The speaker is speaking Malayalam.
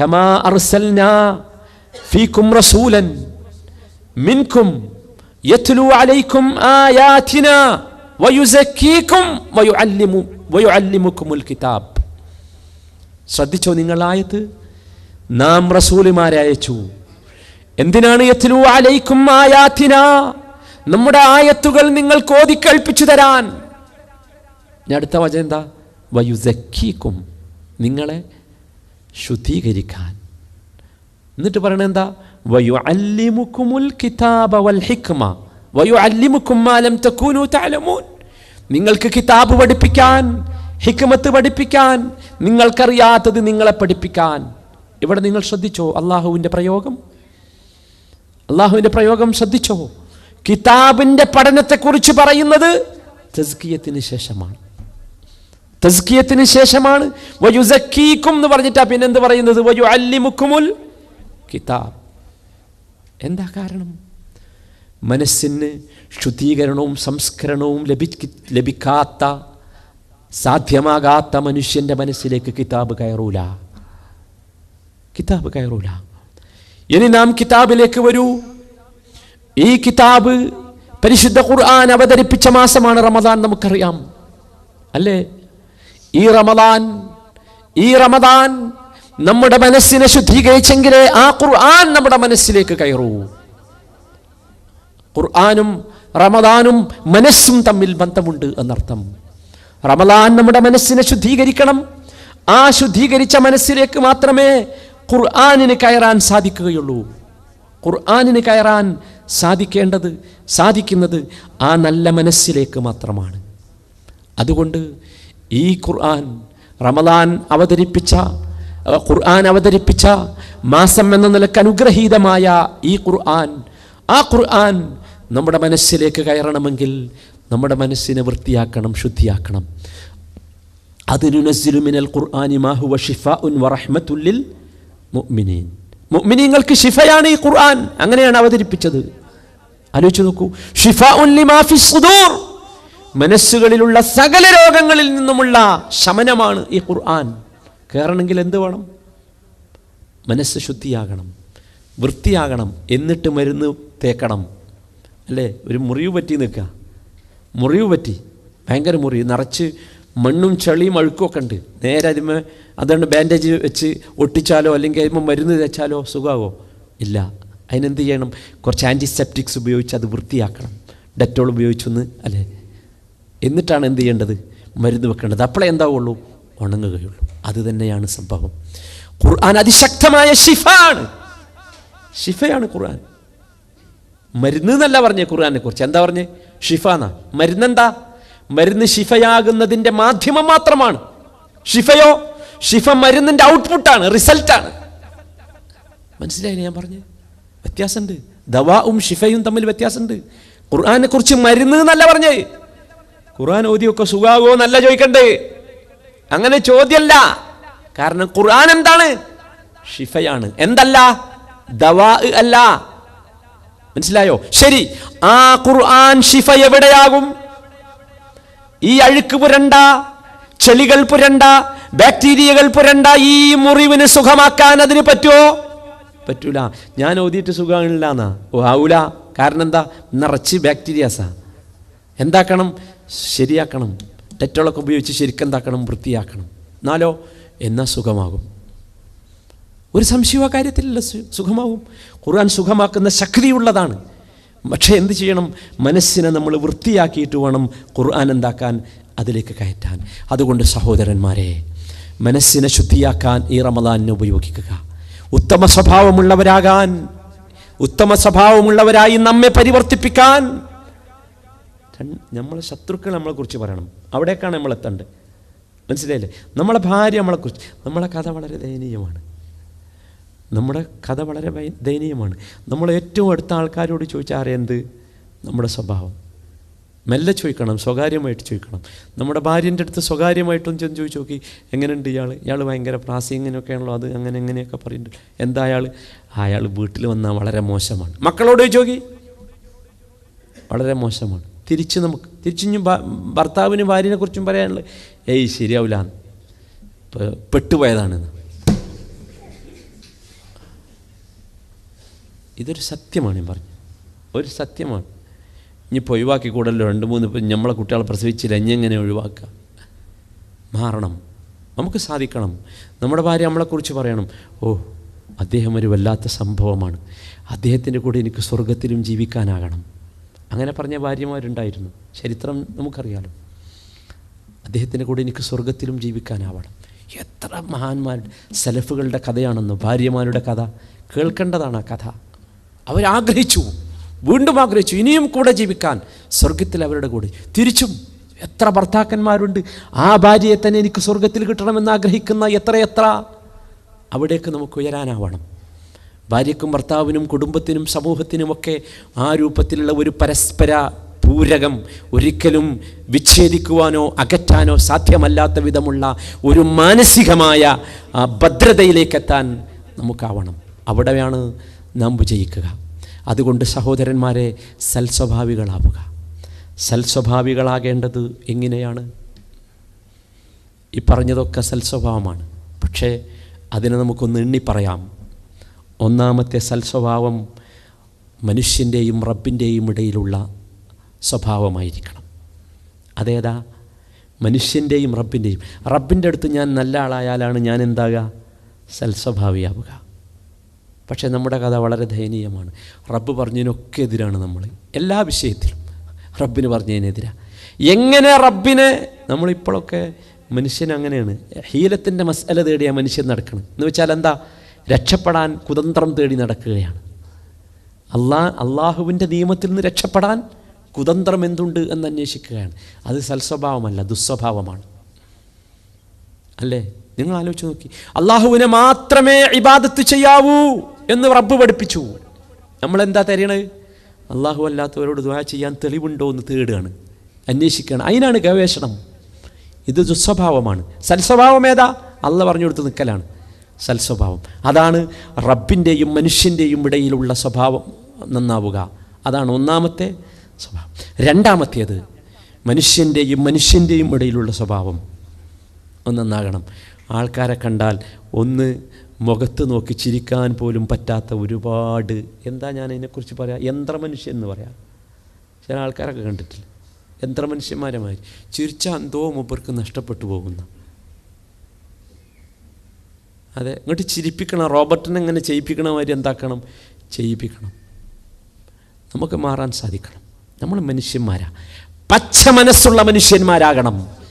കമാ അർസൽനാ ഫീകും റസൂലൻ മിൻകും യത്ലു അലൈക്കും ആയാതിനാ വയുസക്കീക്കും വയുഅല്ലിമു വയുഅല്ലിമുക്കുമുൽ കിതാബ് ശ്രദ്ധിച്ചോ നിങ്ങൾ ആയത്ത്? നാം റസൂലിമാരെ അയച്ചു. എന്തിനാണ് യത്ലു അലൈക്കും ആയാത്തിന? നമ്മുടെ ആയത്തുകൾ നിങ്ങൾ കോതിക്കൽപ്പിച്ചു തരാൻ. ഞാൻ അടുത്ത വചനം എന്താ? വയുസക്കീക്കും. നിങ്ങളെ ശുദ്ധീകരിക്കാൻ. എന്നിട്ട് പറയണത് എന്താ? വയു അല്ലിമുക്കുമുൽ കിതാബ വൽ ഹിക്മ. വയു അല്ലിമുക്കുമാലം തക്കൂനു താലമൂൻ നിങ്ങൾക്ക് കിതാബ് പഠിപ്പിക്കാൻ ഹിക്മത്ത് പഠിപ്പിക്കാൻ നിങ്ങൾക്കറിയാത്തത് നിങ്ങളെ പഠിപ്പിക്കാൻ. ഇവിടെ നിങ്ങൾ ശ്രദ്ധിച്ചോ അള്ളാഹുവിന്റെ പ്രയോഗം? അള്ളാഹുവിന്റെ പ്രയോഗം ശ്രദ്ധിച്ചോ? കിതാബിന്റെ പഠനത്തെക്കുറിച്ച് പറയുന്നത് തസ്കിയത്തിന് ശേഷമാണ്. തസ്കിയത്തിന് ശേഷമാണ്. വയുസക്കീക്കും എന്ന് പറഞ്ഞിട്ടാ പിന്നെന്ത് പറയുന്നത്? വയു കിതാബ്. എന്താ കാരണം? മനസ്സിന് ശുദ്ധീകരണവും സംസ്കരണവും ലഭി ലഭിക്കാത്ത സാധ്യമാകാത്ത മനുഷ്യന്റെ മനസ്സിലേക്ക് കിതാബ് കയറൂല. കിതാബ് കയറൂല. ഇനി നാം കിതാബിലേക്ക് വരൂ. ഈ കിതാബ് പരിശുദ്ധ ഖുർആൻ അവതരിപ്പിച്ച മാസമാണ് റമദാൻ നമുക്കറിയാം. അല്ലേ? ഈ റമദാൻ ഈ റമദാൻ നമ്മുടെ മനസ്സിനെ ശുദ്ധീകരിച്ചെങ്കിലേ ആ ഖുർആൻ നമ്മുടെ മനസ്സിലേക്ക് കയറൂ. ഖുർആാനും റമദാനും മനസ്സും തമ്മിൽ ബന്ധമുണ്ട് എന്നർത്ഥം. റമദാൻ നമ്മുടെ മനസ്സിനെ ശുദ്ധീകരിക്കണം. ആ ശുദ്ധീകരിച്ച മനസ്സിലേക്ക് മാത്രമേ ഖുർആാനിന് കയറാൻ സാധിക്കുകയുള്ളൂ. ഖുർആാനിന് കയറാൻ സാധിക്കേണ്ടത് സാധിക്കുന്നത് ആ നല്ല മനസ്സിലേക്ക് മാത്രമാണ്. അതുകൊണ്ട് ഈ ഖുർആൻ റമദാൻ അവതരിപ്പിച്ച ഖുർആൻ അവതരിപ്പിച്ച മാസം എന്ന നിലയ്ക്ക് അനുഗ്രഹീതമായ ഈ ഖുർആൻ ആ ഖുർആൻ നമ്മുടെ മനസ്സിലേക്ക് കയറണമെങ്കിൽ നമ്മുടെ മനസ്സിനെ വൃത്തിയാക്കണം ശുദ്ധിയാക്കണം. അതിനുനസ്സിലു മിനൽ ഖുർആനി മാഹുവ ഷിഫാഉൻ വറഹ്മത്തുല്ലിൽ മുഅ്മിനീൻ. മുഅ്മിനീങ്ങൾക്ക് ഷിഫയാണ് ഈ ഖുർആൻ. അങ്ങനെയാണ് അവതരിപ്പിച്ചത്. ആലോചിച്ച് നോക്കൂ. ഷിഫാഉൻ ലിമാ ഫിസ് സുദൂർ. മനസ്സുകളിലുള്ള സകല രോഗങ്ങളിൽ നിന്നുമുള്ള ശമനമാണ് ഈ ഖുർആൻ. കയറണമെങ്കിൽ എന്ത് വേണം? മനസ്സ് ശുദ്ധിയാകണം വൃത്തിയാകണം എന്നിട്ട് മരുന്ന് തേക്കണം. അല്ലേ? ഒരു മുറിവ് പറ്റി നിൽക്കുക. മുറിവ് പറ്റി. ഭയങ്കര മുറിവ് നിറച്ച് മണ്ണും ചളിയും ഒക്കെ ഉണ്ട്. നേരെ അതിമേ അതുകൊണ്ട് ബാൻഡേജ് വെച്ച് ഒട്ടിച്ചാലോ അല്ലെങ്കിൽ അതിന് മരുന്ന് തേച്ചാലോ സുഖമാകോ ഇല്ല. അതിനെന്ത് ചെയ്യണം? കുറച്ച് ആന്റിസെപ്റ്റിക്സ് ഉപയോഗിച്ച് അത് വൃത്തിയാക്കണം. ഡെറ്റോൾ ഉപയോഗിച്ചൊന്ന് അല്ലേ? എന്നിട്ടാണ് എന്ത് ചെയ്യേണ്ടത്? മരുന്ന് വെക്കേണ്ടത്. അപ്പോഴേ എന്താവുള്ളൂ? ഉണങ്ങുകയുള്ളൂ. അത് തന്നെയാണ് സംഭവം. ഖുർആൻ അതിശക്തമായ ഷിഫാണ് ഷിഫയാണ് ഖുർആൻ. മരുന്ന് എന്നല്ല പറഞ്ഞേ ഖുർആനെ കുറിച്ച്. എന്താ പറഞ്ഞേ? ഷിഫ എന്നാ. മരുന്നെന്താ? മരുന്ന് ഷിഫയാകുന്നതിന്റെ മാധ്യമം മാത്രമാണ്. ഷിഫയോ ഷിഫ മരുന്നിന്റെ ഔട്ട്പുട്ടാണ് റിസൾട്ടാണ്. മനസ്സിലായില്ലേ ഞാൻ പറഞ്ഞു? വ്യത്യാസമുണ്ട്. ദവാവും ഷിഫയും തമ്മിൽ വ്യത്യാസമുണ്ട്. ഖുർആനെ കുറിച്ച് മരുന്ന് എന്നല്ല പറഞ്ഞേ. ഖുർആൻ ഓതിയൊക്കെ സുഖാവോ എന്നല്ല ചോദിക്കണ്ടേ? അങ്ങനെ ചോദ്യമല്ല കാരണം ഖുർആൻ എന്താണ്? ഷിഫയാണ്. എന്തല്ല? ദവാ അല്ല. മനസ്സിലായോ? ശരി. ആ ഖുർആൻ ഷിഫ എവിടെയാകും? ഈ അഴുക്ക് പുരണ്ട ചെളികൾ പുരണ്ട ബാക്ടീരിയകൾ പുരണ്ട ഈ മുറിവിന് സുഖമാക്കാൻ അതിന് പറ്റുമോ പറ്റൂല. ഞാൻ ഓതിയിട്ട് സുഖമില്ല എന്നാ ഓ ആവൂല കാരണം എന്താ? നിറച്ച് ബാക്ടീരിയാസാ. എന്താക്കണം? ശരിയാക്കണം. ഡെറ്റോളൊക്കെ ഉപയോഗിച്ച് ശരിക്കെന്താക്കണം വൃത്തിയാക്കണം. എന്നാലോ എന്നാൽ സുഖമാകും. ഒരു സംശയവും ആ കാര്യത്തിലല്ല. സുഖമാകും ഖുർആൻ സുഖമാക്കുന്ന ശക്തിയുള്ളതാണ്. പക്ഷേ എന്ത് ചെയ്യണം? മനസ്സിനെ നമ്മൾ വൃത്തിയാക്കിയിട്ട് വേണം ഖുർആൻ എന്താക്കാൻ? അതിലേക്ക് കയറ്റാൻ. അതുകൊണ്ട് സഹോദരന്മാരെ മനസ്സിനെ ശുദ്ധിയാക്കാൻ ഈ റമദാനിനെ ഉപയോഗിക്കുക. ഉത്തമ സ്വഭാവമുള്ളവരാകാൻ ഉത്തമ സ്വഭാവമുള്ളവരായി നമ്മെ പരിവർത്തിപ്പിക്കാൻ നമ്മളെ ശത്രുക്കൾ നമ്മളെക്കുറിച്ച് പറയണം. അവിടേക്കാണ് നമ്മൾ എത്തേണ്ടത്. മനസ്സിലായില്ലേ? നമ്മളെ ഭാര്യ നമ്മളെക്കുറിച്ച് നമ്മളെ കഥ വളരെ ദയനീയമാണ്. നമ്മുടെ കഥ വളരെ ദയനീയമാണ്. നമ്മൾ ഏറ്റവും അടുത്ത ആൾക്കാരോട് ചോദിച്ചാൽ അറിയാന്ത് നമ്മുടെ സ്വഭാവം. മെല്ലെ ചോദിക്കണം സ്വകാര്യമായിട്ട് ചോദിക്കണം. നമ്മുടെ ഭാര്യന്റെ അടുത്ത് സ്വകാര്യമായിട്ടും ചെന്ന് ചോദിച്ചു നോക്കി എങ്ങനെയുണ്ട് ഇയാൾ ഇയാൾ ഭയങ്കര പ്രാസി ഇങ്ങനെയൊക്കെയാണല്ലോ അത് അങ്ങനെ എങ്ങനെയൊക്കെ പറയുന്നുണ്ട്. എന്താ അയാൾ അയാൾ വീട്ടിൽ വന്നാൽ വളരെ മോശമാണ്. മക്കളോട് ചോദിച്ചോക്കി വളരെ മോശമാണ്. തിരിച്ച് നമുക്ക് തിരിച്ചും ഭർത്താവിന് ഭാര്യനെ കുറിച്ചും പറയാനുള്ളത്. ഏയ് ശരിയാവില്ല പെട്ടുപോയതാണ്. ഇതൊരു സത്യമാണ് ഞാൻ പറഞ്ഞു ഒരു സത്യമാണ്. ഇനിയിപ്പോൾ ഒഴിവാക്കി കൂടല്ലോ രണ്ട് മൂന്ന് നമ്മളെ കുട്ടികളെ പ്രസവിച്ചില്ല. ഇനി എങ്ങനെ ഒഴിവാക്കുക? മാറണം. നമുക്ക് സാധിക്കണം. നമ്മുടെ ഭാര്യ നമ്മളെക്കുറിച്ച് പറയണം. ഓ അദ്ദേഹം ഒരു വല്ലാത്ത സംഭവമാണ്. അദ്ദേഹത്തിന്റെ കൂടെ എനിക്ക് സ്വർഗത്തിലും ജീവിക്കാനാകണം. അങ്ങനെ പറഞ്ഞ ഭാര്യമാരുണ്ടായിരുന്നു. ചരിത്രം നമുക്കറിയാലോ. അദ്ദേഹത്തിന്റെ കൂടെ എനിക്ക് സ്വർഗത്തിലും ജീവിക്കാനാവണം. എത്ര മഹാന്മാർ സെലഫുകളുടെ കഥയാണെന്ന് ഭാര്യമാരുടെ കഥ കേൾക്കേണ്ടതാണ് ആ കഥ. അവരാഗ്രഹിച്ചു വീണ്ടും ആഗ്രഹിച്ചു ഇനിയും കൂടെ ജീവിക്കാൻ. സ്വർഗത്തിൽ അവരുടെ കൂടെ. തിരിച്ചും എത്ര ഭർത്താക്കന്മാരുണ്ട്. ആ ഭാര്യയെ തന്നെ എനിക്ക് സ്വർഗത്തിൽ കിട്ടണമെന്ന് ആഗ്രഹിക്കുന്ന എത്രയെത്ര. അവിടേക്ക് നമുക്ക് ഉയരാനാവണം. ഭാര്യയ്ക്കും ഭർത്താവിനും കുടുംബത്തിനും സമൂഹത്തിനുമൊക്കെ ആ രൂപത്തിലുള്ള ഒരു പരസ്പര പൂരകം ഒരിക്കലും വിച്ഛേദിക്കുവാനോ അകറ്റാനോ സാധ്യമല്ലാത്ത വിധമുള്ള ഒരു മാനസികമായ ഭദ്രതയിലേക്കെത്താൻ നമുക്കാവണം. അവിടെയാണ് നാം വിജയിക്കുക. അതുകൊണ്ട് സഹോദരന്മാരെ സൽസ്വഭാവികളാവുക. സൽസ്വഭാവികളാകേണ്ടത് എങ്ങനെയാണ്? ഈ പറഞ്ഞതൊക്കെ സൽസ്വഭാവമാണ്. പക്ഷേ അതിനെ നമുക്കൊന്ന് എണ്ണി പറയാം ഒന്നാമത്തെ സൽസ്വഭാവം മനുഷ്യന്റെയും റബ്ബിന്റെയും ഇടയിലുള്ള സ്വഭാവമായിരിക്കണം. അതേതാ? മനുഷ്യന്റെയും റബ്ബിന്റെയും റബ്ബിന്റെ അടുത്ത് ഞാൻ നല്ല ആളായാലാണ് ഞാൻ എന്താകുക? സൽസ്വഭാവിയാവുക. പക്ഷേ നമ്മുടെ കഥ വളരെ ദയനീയമാണ്. റബ്ബ് പറഞ്ഞതിനൊക്കെ എതിരാണ് നമ്മൾ എല്ലാ വിഷയത്തിലും റബ്ബിന് പറഞ്ഞതിനെതിരാണ് എങ്ങനെ റബ്ബിനെ നമ്മളിപ്പോഴൊക്കെ മനുഷ്യൻ അങ്ങനെയാണ് ഹീലത്തിന്റെ മസല തേടിയ മനുഷ്യൻ നടക്കണം. എന്ന് വെച്ചാൽ എന്താ രക്ഷപ്പെടാൻ കുതന്ത്രം തേടി നടക്കുകയാണ്. അള്ളാ അള്ളാഹുവിന്റെ നിയമത്തിൽ നിന്ന് രക്ഷപ്പെടാൻ കുതന്ത്രം എന്തുണ്ട് എന്ന് അന്വേഷിക്കുകയാണ്. അത് സൽസ്വഭാവമല്ല ദുസ്വഭാവമാണ്. അല്ലേ? നിങ്ങൾ ആലോചിച്ച് നോക്കി. അള്ളാഹുവിനെ മാത്രമേ ഇബാദത്ത് ചെയ്യാവൂ എന്ന് റബ്ബ് പഠിപ്പിച്ചു. നമ്മളെന്താ തരണത് അള്ളാഹു അല്ലാത്തവരോട് ദ്വാ ചെയ്യാൻ തെളിവുണ്ടോ എന്ന് തേടുകയാണ്. അന്വേഷിക്കുകയാണ്. അതിനാണ് ഗവേഷണം. ഇത് ദുസ്വഭാവമാണ്. സൽസ്വഭാവം ഏതാ? അല്ല പറഞ്ഞു കൊടുത്ത് നിൽക്കലാണ് സൽസ്വഭാവം അതാണ് റബ്ബിന്റെയും മനുഷ്യന്റെയും ഇടയിലുള്ള സ്വഭാവം നന്നാവുക. അതാണ് ഒന്നാമത്തെ സ്വഭാവം. രണ്ടാമത്തേത് മനുഷ്യന്റെയും മനുഷ്യന്റെയും ഇടയിലുള്ള സ്വഭാവം ഒന്ന് നന്നാകണം. ആൾക്കാരെ കണ്ടാൽ ഒന്ന് മുഖത്ത് നോക്കി ചിരിക്കാൻ പോലും പറ്റാത്ത ഒരുപാട് എന്താ ഞാൻ അതിനെക്കുറിച്ച് പറയാം? യന്ത്രമനുഷ്യൻ എന്ന് പറയാം. ചില ആൾക്കാരൊക്കെ കണ്ടിട്ടില്ല. യന്ത്രമനുഷ്യന്മാരെ മാതിരി. ചിരിച്ചാൽ എന്തോ മൂപ്പർക്ക് നഷ്ടപ്പെട്ടു പോകുന്ന അതെ. ഇങ്ങോട്ട് ചിരിപ്പിക്കണം. റോബർട്ടിനെ ഇങ്ങനെ ചെയ്യിപ്പിക്കണ മാതിരി എന്താക്കണം? ചെയ്യിപ്പിക്കണം. നമുക്ക് മാറാൻ സാധിക്കണം. നമ്മൾ മനുഷ്യന്മാരാ. പച്ച മനസ്സുള്ള മനുഷ്യന്മാരാകണം.